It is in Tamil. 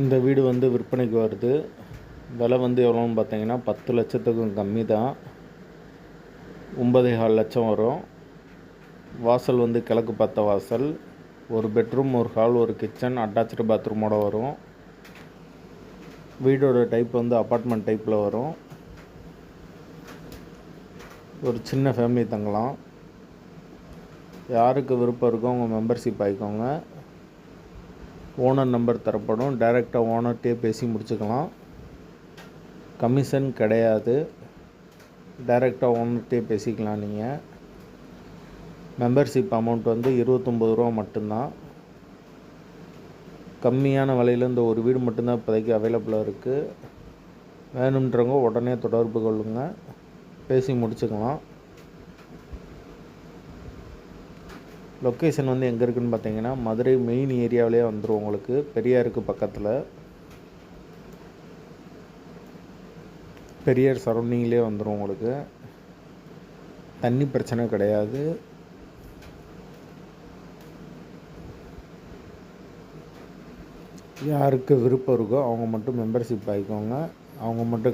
இந்த வீடு வந்து விற்பனைக்கு வருது. விலை வந்து எவ்வளோன்னு பார்த்தீங்கன்னா பத்து லட்சத்துக்கும் கம்மி தான் ஒன்பதே கால் லட்சம் வரும். வாசல் வந்து கிழக்கு பார்த்த வாசல். ஒரு பெட்ரூம் ஒரு ஹால் ஒரு கிச்சன் அட்டாச்சு பாத்ரூமோட வரும். வீடோட டைப் வந்து அப்பார்ட்மெண்ட் டைப்பில் வரும். ஒரு சின்ன ஃபேமிலி தங்கலாம். யாருக்கு விருப்பம் இருக்கோ அவங்க மெம்பர்ஷிப் ஆகிக்கோங்க ஓனர் நம்பர் தரப்படும். டைரெக்டாக ஓனர்கிட்டே பேசி முடிச்சுக்கலாம். கமிஷன் கிடையாது. டைரெக்டாக ஓனர்கிட்டே பேசிக்கலாம் நீங்கள் மெம்பர்ஷிப் அமௌண்ட் வந்து இருபத்தொம்பது ரூபா மட்டும்தான். கம்மியான விலையில் இந்த ஒரு வீடு மட்டும்தான் இப்போதைக்கு அவைலபிளாக இருக்குது வேணுன்றவங்க உடனே தொடர்பு கொள்ளுங்கள் பேசி முடிச்சுக்கலாம். லொக்கேஷன் வந்து எங்கே இருக்குதுன்னு பார்த்தீங்கன்னா மதுரை மெயின் ஏரியாவிலே வந்துடும் உங்களுக்கு. பெரியாருக்கு பக்கத்தில். பெரியார் சரௌண்டிங்லேயே வந்துடும் உங்களுக்கு. தண்ணி பிரச்சனை கிடையாது. யாருக்கு விருப்பம் இருக்கோ அவங்க மட்டும் மெம்பர்ஷிப் ஆகிக்கோங்க. அவங்க மட்டும்